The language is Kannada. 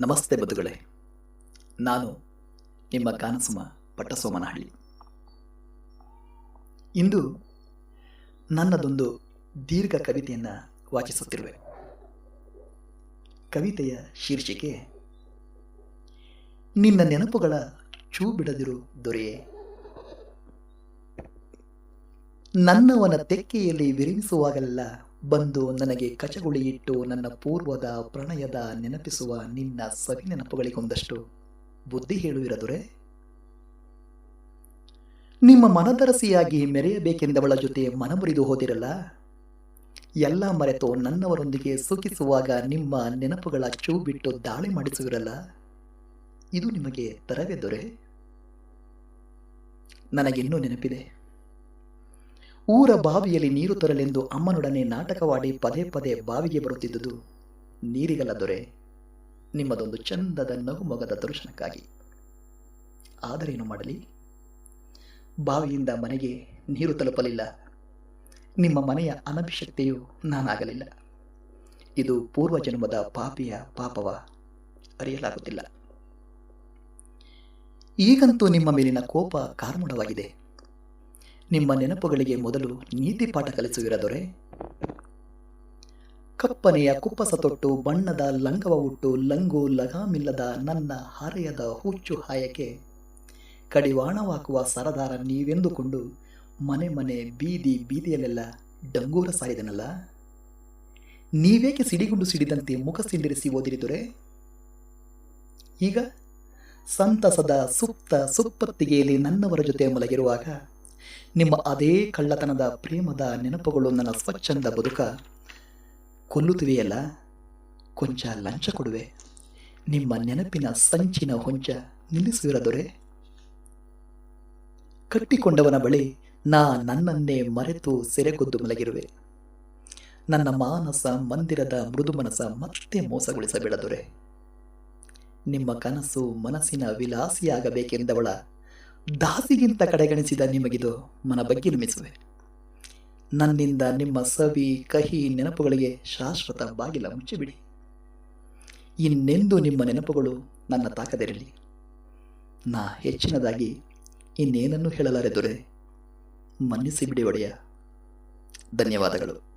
ನಮಸ್ತೆ ಬದುಗಳೇ ನಾನು ನಿಮ್ಮ ಕಾನಸುಮ ಪಟ್ಟಸೋಮನಹಳ್ಳಿ. ಇಂದು ನನ್ನದೊಂದು ದೀರ್ಘ ಕವಿತೆಯನ್ನು ವಾಚಿಸುತ್ತಿರುವೆ. ಕವಿತೆಯ ಶೀರ್ಷಿಕೆ, ನಿನ್ನ ನೆನಪುಗಳ ಚೂ ಬಿಡದಿರು ದೊರೆಯೇ ನನ್ನವನ ತೆಕ್ಕೆಯಲ್ಲಿ ವಿರಮಿಸುವಾಗಲೆಲ್ಲ ಬಂದು ನನಗೆ ಕಚಗುಳಿಯಿಟ್ಟು ನನ್ನ ಪೂರ್ವದ ಪ್ರಣಯದ ನೆನಪಿಸುವ ನಿನ್ನ ಸವಿ ನೆನಪುಗಳಿಗೊಂದಷ್ಟು ಬುದ್ಧಿ ಹೇಳುವಿರದುರೆ ನಿಮ್ಮ ಮನದರಸಿಯಾಗಿ ಮೆರೆಯಬೇಕೆಂದವಳ ಜೊತೆ ಮನಮುರಿದು ಹೋದಿರಲ್ಲ? ಎಲ್ಲ ಮರೆತು ನನ್ನವರೊಂದಿಗೆ ಸುಖಿಸುವಾಗ ನಿಮ್ಮ ನೆನಪುಗಳ ಚೂ ಬಿಟ್ಟು ದಾಳಿ ಮಾಡಿಸುವಿರಲ್ಲ? ಇದು ನಿಮಗೆ ತರವೇ ದೊರೆ. ನನಗಿನ್ನೂ ನೆನಪಿದೆ. ಊರ ಬಾವಿಯಲ್ಲಿ ನೀರು ತರಲೆಂದು ಅಮ್ಮನೊಡನೆ ನಾಟಕವಾಡಿ ಪದೇ ಪದೇ ಬಾವಿಗೆ ಬರುತ್ತಿದ್ದುದು. ನೀರಿಗಲ್ಲ ದೊರೆ, ನಿಮ್ಮದೊಂದು ಚಂದದ ನಗುಮೊಗದ ದರ್ಶನಕ್ಕಾಗಿ. ಆದರೇನು ಮಾಡಲಿ? ಬಾವಿಯಿಂದ ಮನೆಗೆ ನೀರು ತಲುಪಲಿಲ್ಲ. ನಿಮ್ಮ ಮನೆಯ ಅನಭಿಷಕ್ತಿಯು ನಾನಾಗಲಿಲ್ಲ. ಇದು ಪೂರ್ವಜನ್ಮದ ಪಾಪಿಯ ಪಾಪವ ಅರಿಯಲಾಗುತ್ತಿಲ್ಲ. ಈಗಂತೂ ನಿಮ್ಮ ಮೇಲಿನ ಕೋಪ ಕಾರ್ಮುಡವಾಗಿದೆ. ನಿಮ್ಮ ನೆನಪುಗಳಿಗೆ ಮೊದಲು ನೀತಿ ಪಾಠ ಕಲಿಸುವಿರ ದೊರೆ ಕಪ್ಪನೆಯ ಕುಪ್ಪಸ ತೊಟ್ಟು ಬಣ್ಣದ ಲಂಗವ ಉಟ್ಟು ಲಂಗು ಲಗಾಮಿಲ್ಲದ ನನ್ನ ಹರೆಯದ ಹುಚ್ಚು ಹಾಯಕ್ಕೆ ಕಡಿವಾಣವಾಕುವ ಸರದಾರ ನೀವೆಂದುಕೊಂಡು ಮನೆ ಮನೆ ಬೀದಿ ಬೀದಿಯಲ್ಲೆಲ್ಲ ಡಂಗೂರ ಸಾರಿದನಲ್ಲ? ನೀವೇಕೆ ಸಿಡಿಗುಂಡು ಸಿಡಿದಂತೆ ಮುಖ ಸಿಂಡಿರಿಸಿ ಓದಿರಿದುರೆ? ಈಗ ಸಂತಸದ ಸುಪ್ತ ಸುಪ್ಪತ್ತಿಗೆಯಲ್ಲಿ ನನ್ನವರ ಜೊತೆ ಮಲಗಿರುವಾಗ ನಿಮ್ಮ ಅದೇ ಕಳ್ಳತನದ ಪ್ರೇಮದ ನೆನಪುಗಳು ನನ್ನ ಸ್ವಚ್ಛಂದ ಬದುಕ. ಕೊಲ್ಲುತ್ತಿವೆಯಲ್ಲ, ಕೊಂಚ ಲಂಚ ಕೊಡುವೆ. ನಿಮ್ಮ ನೆನಪಿನ ಸಂಚಿನ ಹೊಂಚ ನಿಲ್ಲಿಸುವಿರದೊರೆ ಕಟ್ಟಿಕೊಂಡವನ ಬಳಿ ನಾ ನನ್ನನ್ನೇ ಮರೆತು ಸೆರೆಗೊದ್ದು ಮಲಗಿರುವೆ. ನನ್ನ ಮಾನಸ ಮಂದಿರದ ಮೃದು ಮನಸ ಮತ್ತೆ ಮೋಸಗೊಳಿಸಬೇಡದೊರೆ ನಿಮ್ಮ ಕನಸು ಮನಸ್ಸಿನ ವಿಲಾಸಿಯಾಗಬೇಕೆಂದವಳ ದಾಸಿಗಿಂತ ಕಡೆಗಣಿಸಿದ ನಿಮಗಿದು ಮನ ಬಗ್ಗೆ ನಿರ್ಮಿಸುವೆ. ನನ್ನಿಂದ ನಿಮ್ಮ ಸವಿ, ಕಹಿ ನೆನಪುಗಳಿಗೆ ಶಾಶ್ವತ ಬಾಗಿಲ ಮುಚ್ಚಿಬಿಡಿ. ಇನ್ನೆಂದು ನಿಮ್ಮ ನೆನಪುಗಳು ನನ್ನ ತಾಕದಿರಲಿ. ನಾ ಹೆಚ್ಚಿನದಾಗಿ ಇನ್ನೇನನ್ನು ಹೇಳಲಾರೆ ದೊರೆ? ಮನ್ನಿಸಿಬಿಡಿ ಒಡೆಯ. ಧನ್ಯವಾದಗಳು.